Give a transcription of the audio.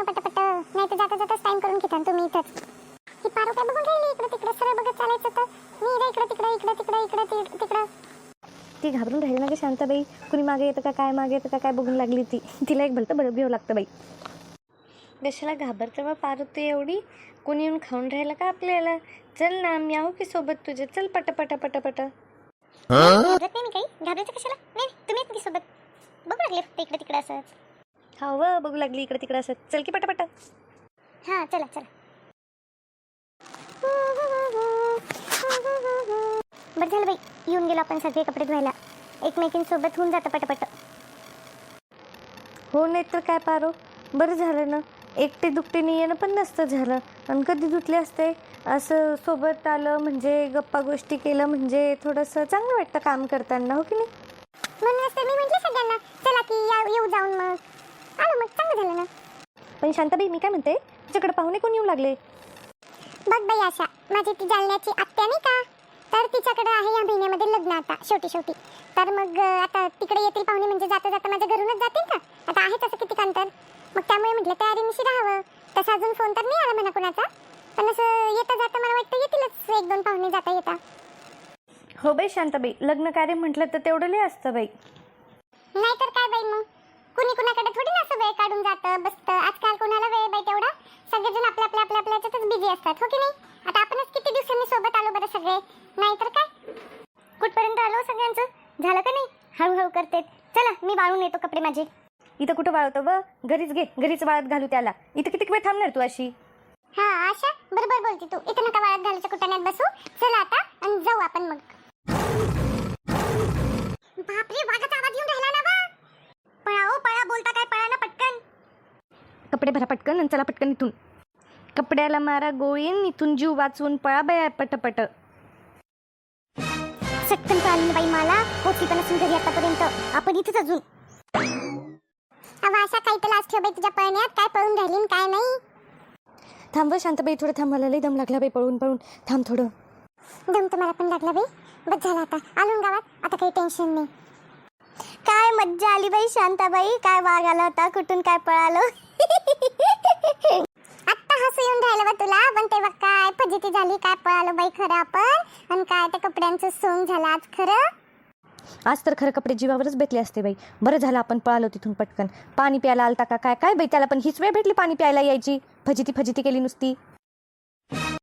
बायांना पटापट नाही तर जाता जाताच टाइम करून घेता तुम्ही इथंच. ही पारू काय बघून राहिली इकडे तिकडे सरळ बघत चालायचं तर. मी इकडे इकडे तिकडे इकडे तिकडे इकडे तिकडं. ती घाबरून राहिली ना ग शांताबाई. कुणी मागे येतं का काय मागे येतं का काय बघून लागली ती. तिला एक भलतं बरं घ्यावं लागतं बाई. कशाला घाबरते मग पारू तू एवढी? कुणी येऊन खाऊन राहिलं का आपल्याला? चल ना मी आहो की सोबत तुझे. चल पट पट पट पट. घाबरत नाही मी काही. घाबरायचं कशाला? नाही तुम्ही सोबत. बघू लागले फक्त इकडे तिकडे असं हा व बघू लागली इकडे तिकडे असं. चल की पटापट. हां चला चला. बरं झालं बाई येऊन गेलो आपण सगळे कपडे धुवायला. एकमेकींसोबत होऊन जातं पटापट. हो नाही तर काय पारो? बरं झालं ना. एकटे दुकटीने येणं पण नसतं झालं. आणि कधी धुतले असते? असं सोबत आलं म्हणजे गप्पा गोष्टी केलं म्हणजे थोडंसं चांगलं वाटतं काम करताना हो की नाही? म्हणूनच तर मी म्हटलं सगळ्यांना चला की या येऊ जाऊन मग आलो मग चांगलं झालं ना पण शांताबाई मी काय म्हणते? तुझ्याकडे पाहुणे कोण येऊ लागले? बघ बाई आशा माझी ती जालन्याची आत्या नाही का? तर तिच्याकडे आहे या महिन्यामध्ये लग्न आता शेवटी शेवटी तर मग आता तिकडे येतील पाहुणे म्हणजे जाता जाता माझ्या घरूनच जातील का? आता आहे तसं किती अंतर मग त्यामुळे म्हटलं तयारीनिशी राहावं. तसा अजून फोन तर नाही आला म्हणा कुणाचा. पण असं येता जाता मला वाटतं येतीलच एक दोन पाहुणे जाता येता. हो बाई शांताबाई लग्न कार्य म्हटलं तर तेवढं लय असतं बाई. नाहीतर काय बाई मग? कुणी कुणाकडे थोडी ना असं वेळ काढून जातं बसतं आजकाल कोणाला वेळ बाई तेवढा सगळेजण आपल्या आपल्या आपल्या आपल्याच्यातच बिझी असतात हो की नाही? आता आपणच किती दिवसांनी सोबत आलो बरं सगळे? नाहीतर काय? कुठपर्यंत आलो हो सगळ्यांचं? झालं का नाही? हळूहळू करते. चला मी वाळून येतो कपडे माझे. इथं कुठं वाळवतो व? घरीच घे घरीच वाळत घालू त्याला. इथं किती वेळ थांबणार तू अशी? हा आशा? बरोबर बोलते तू. इथं नका वाळत घालायच्या कुटाण्यात बसू. चला आता आणि जाऊ आपण मग. बापरे वाघाचा आवाज येऊन राहिला ना बा पळा ओ पळा बोलता काय पळा ना पटकन. कपडे भरा पटकन आणि चला पटकन इथून. कपड्याला मारा गोळीन इथून जीव वाचवून पळा बाया पटपट. सटकन कळालं बाई मला पोचली पण असून घरी आतापर्यंत. आपण इथेच अजून. अवा अशा काही तर लास्ट ठेव बाई तुझ्या पळण्यात. काय पळून राहिली काय नाही? थांब शांताबाई थोडं थांब. मला लई दम लागला बाई पळून पळून. थांब थोडं. दम तर मला पण लागला बाई. बस झाला आता. आलो ना गावात. आता काही टेन्शन नाही. काय मज्जा आली बाई शांताबाई. काय वाघ आला होता कुठून काय पळालो? हसू येऊन राहिलं बा तुला. पण तेव्हा काय फजिती झाली काय पळालो बाई खरं आपण? आणि काय त्या कपड्यांचं सोंग झालं आज खरं? आज तर खरं कपडे जीवावरच बेतले असते बाई. बरं झालं आपण पळालो तिथून पटकन. पाणी प्यायला आलता का काय? काय बाई त्याला पण हीच वेळ भेटली पाणी प्यायला यायची. फजिती फजिती केली नुसती.